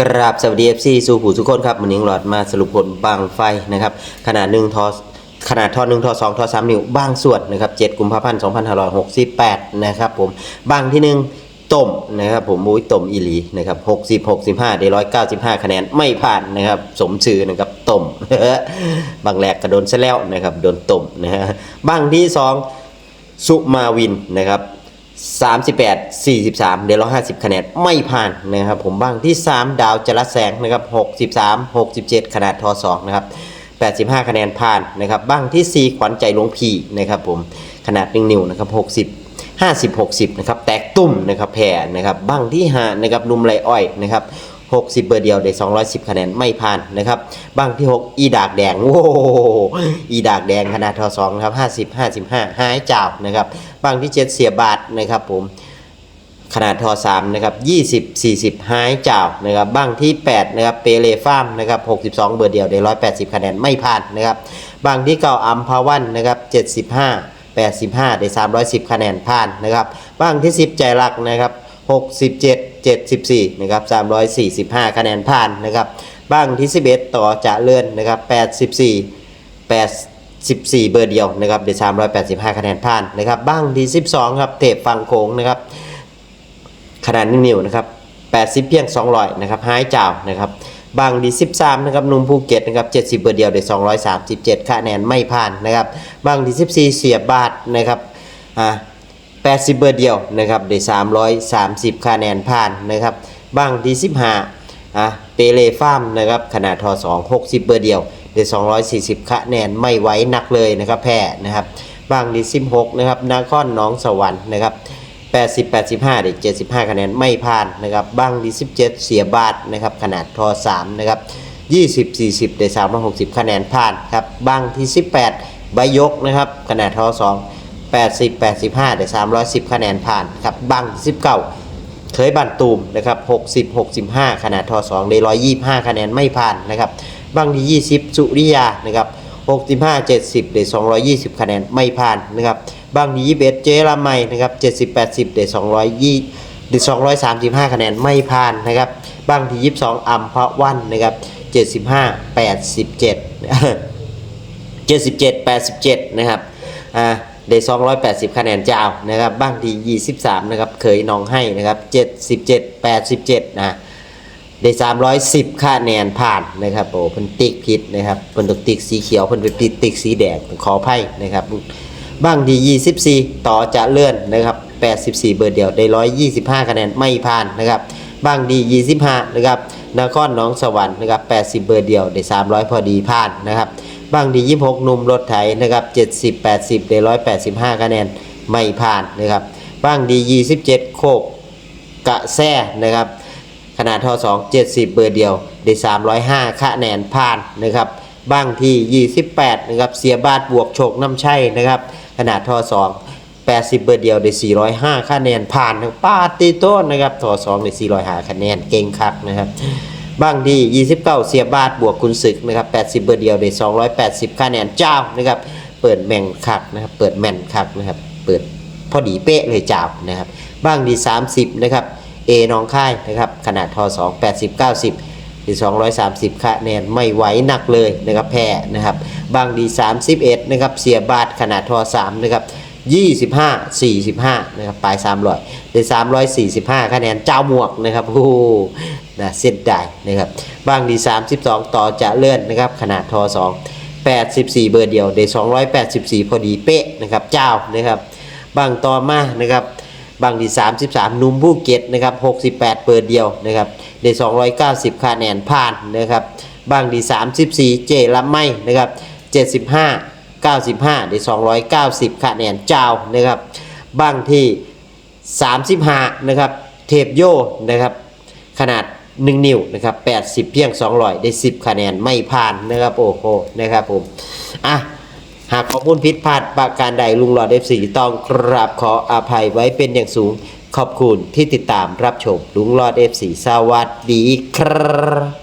กราบสวัสดีเอฟซีสู่ผู้ทุกคนครับมันนี้หลอดมาสรุปผลบางไฟนะครับขนาดหนึ่งทอขนาดท่อหนึ่งท่อสองท่อสามนิ้วบางส่วนนะครับเจ็ดกุมภาพันธ์สองพันห้าร้อยหกสิบแปดนะครับผมบางที่หนึ่งต้มนะครับผมมุ้ยต้มอีหลีนะครับหกสิบหกสิบห้าได้ร้อยเก้าสิบห้าคะแนนไม่ผ่านนะครับสมชื่อนะครับต้มบางแหลกกระโดนซะแล้วนะครับโดนต้มนะฮะบางที่สองสุมาวินนะครับ 38 43 เดล50 คะแนน ไม่ผ่านนะครับผมบ้างที่ 3 ดาวจรัสแสงนะครับ63 67 ขนาดทอ2นะครับ85 คะแนนผ่านนะครับบ้างที่ 4 ขวัญใจหลวงพี่นะครับผมขนาด1นิ้วนะครับ60 50 60นะครับแตกตุ่มนะครับแผ่นะครับบ้างที่5นะครับนุ่มไรอ้อยนะครับ 60 เบอร์เดียวได้210 คะแนนไม่ผ่านนะครับบ้างที่ 6 อีดากแดงโอ้โหอีดากแดงขนาดทอ2นะครับ50 55หายเจ้านะครับบ้างที่ 7 เสียบาทนะครับผมขนาดทอ3นะครับ20 40หายเจ้านะครับบ้างที่8นะครับเปเลฟามนะครับ62 เบอร์เดียวได้180 คะแนนไม่ผ่านนะครับบ้างที่เก่าอัมพาวันนะครับ75 85 ได้ 310 คะแนนผ่านนะครับบ้างที่ 10 ใจรักนะครับ 67 74นะครับ345 คะแนนผ่านนะครับบ้างที่ 11 ต่อจะเลื่อนนะครับ84 84เบอร์เดียวนะครับได้385 คะแนนผ่านนะครับบ้างที่ 12 ครับเทปฟังโค้งนะครับขนาดนิ้วนะครับ 80 เพียง 200นะครับหายเจ้านะครับบางดี13นะครับนุ่มภูเก็ตนะครับ70 เบอร์เดียวได้237 คะแนนไม่ผ่านนะครับบางดี14 เสียบาทนะครับอ่า 80 เบอร์เดียวนะครับได้330 คะแนนผ่านนะครับบางดี15อะเปเล่ฟาร์มนะครับขนาดทอ2 60 เบอร์เดียวได้240 คะแนนไม่ไวหนักเลยนะครับแพ้นะครับบางดี16นะครับนครหน้องสวรรค์นะครับ80 85เด็ก75 คะแนนไม่ผ่านนะครับบ้างดี17 เสียบาทนะครับขนาดทอ3นะครับ20 40ได้360 คะแนนผ่านครับบ้างที่ 18 ใบยกนะครับขนาดทอ2 80 85 ได้ 310 คะแนนผ่านครับบ้าง19 เคยบันตูมนะครับ60 65 ขนาดทอ2ได้ 125 คะแนนไม่ผ่านนะครับบ้างที่ 20 สุริยานะครับ65 70 ได้ 220 คะแนนไม่ผ่านนะครับบางที่21เจราไมนะครับ70 80 ได้ 220ได้235 คะแนนไม่ผ่านนะครับ บางที่22 อัมพะวันนะครับ 75 87 77 87 นะครับ อ่า ได้280 คะแนนเจ้านะครับบ้างที่ 23 นะครับเคยน้องให้นะครับ 77 87 นะได้ 310 คะแนนผ่านนะครับโอ้เพิ่นติ๊กผิดนะครับเพิ่นตกติ๊กสีเขียวเพิ่นไปปิดติ๊กสีแดงขออภัยนะครับบ้างที่ 24 ต่อจะเลื่อนนะครับ 84 เบอร์เดียวได้ 125 คะแนนไม่ผ่านนะครับบ้างดี 25 นะครับนครหนองสวรรค์นะครับ 80 เบอร์เดียวได้ 300 พอดีผ่านนะครับ บางดี26หนุ่มรถไถนะครับ70 80ได้185คะแนนไม่ผ่านนะครับบางดี27โคกกะแซ่นะครับขนาดท่อ2 70 เบอร์เดียวได้305คะแนนผ่านนะครับบ้างที่ 28นะครับเสียบาทบวกโชคน้ำชัยนะครับขนาดท่อ2 80 เบอร์เดียวได้405คะแนนผ่านปาติโต้นนะครับท่อ2ได้405คะแนนเก่งคักนะครับ บ้างดี 29 เสียบาทบวกคุณศึกนะครับ 80 เบอร์เดียวได้280 คะแนนเจ้านะครับ เปิดแม่งคักนะครับ เปิดแม่นคักนะครับ เปิดพอดีเป๊ะเลยเจ้านะครับ บ้างดี 30 นะครับ เอน้องค่ายนะครับ ขนาดทอ2 80 90ที่230 คะแนนไม่ไหวหนักเลยนะครับ แพ้นะครับ บางดี 31 นะครับ เสียบาทขนาดทอ3นะครับ25 45 นะครับ ปลาย300ได้345 คะแนนเจ้าหมวกนะครับโอ้ นะเส้นได้นะครับบางดี 32 ต่อจะเลื่อนนะครับขนาดทอ2 84 เบอร์เดียวได้284 พอดีเป๊ะนะครับเจ้านะครับบางต่อมานะครับบางดี 33 นุ่มภูเก็ตนะครับ 68เปิดเดียวนะครับได้290 คะแนนผ่านนะครับบางดี 34 เจละไม่นะครับ 75 95ได้290 คะแนนเจ้านะครับบางที่ 35 นะครับ เทปโยนะครับ ขนาด 1 นิ้วนะครับ 80 เพียง 200 ได้ 10 คะแนนไม่ผ่านนะครับโอ้โหนะครับผมอะหากข้อมูลผิดพลาดประการใดลุงหลอดเอฟซีต้องกราบขออภัยไว้เป็นอย่างสูงขอบคุณที่ติดตามรับชมลุงหลอดเอฟซีสวัสดีครับ